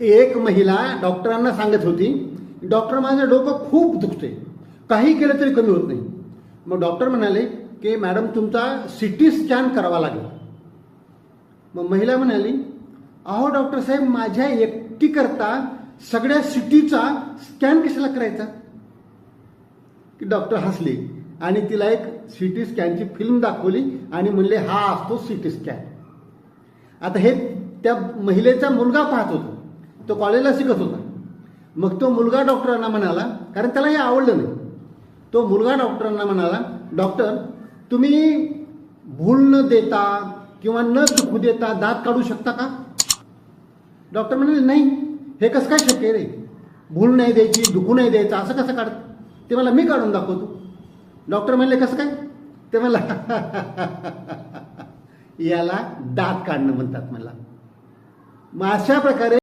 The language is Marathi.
एक महिला डॉक्टरांना सांगत होती डॉक्टर माझं डोकं खूप दुखते काही केलं तरी कमी होत नाही. मग डॉक्टर म्हणाले की मॅडम तुमचा सी टी स्कॅन करावा लागेल. मग महिला म्हणाली अहो डॉक्टर साहेब माझ्या एकटीकरता सगळ्या सिटीचा स्कॅन कशाला करायचा? की डॉक्टर हसले आणि तिला एक सी टी स्कॅनची फिल्म दाखवली आणि म्हणले हा असतो सी टी स्कॅन. आता हे त्या महिलेचा मुलगा पाहत होता. तो कॉलेजला शिकत होता. मग तो मुलगा डॉक्टरांना म्हणाला कारण त्याला हे आवडलं नाही. तो मुलगा डॉक्टरांना म्हणाला डॉक्टर तुम्ही भूल न देता किंवा न दुखू देता दात काढू शकता का? डॉक्टर म्हणाले नाही हे कसं काय शक्य रे? भूल नाही द्यायची दुखू नाही द्यायचं असं कसं काढत ते मला मी काढून दाखवतो. डॉक्टर म्हणले कसं काय? ते मला याला दात काढणं म्हणतात मला मग अशा प्रकारे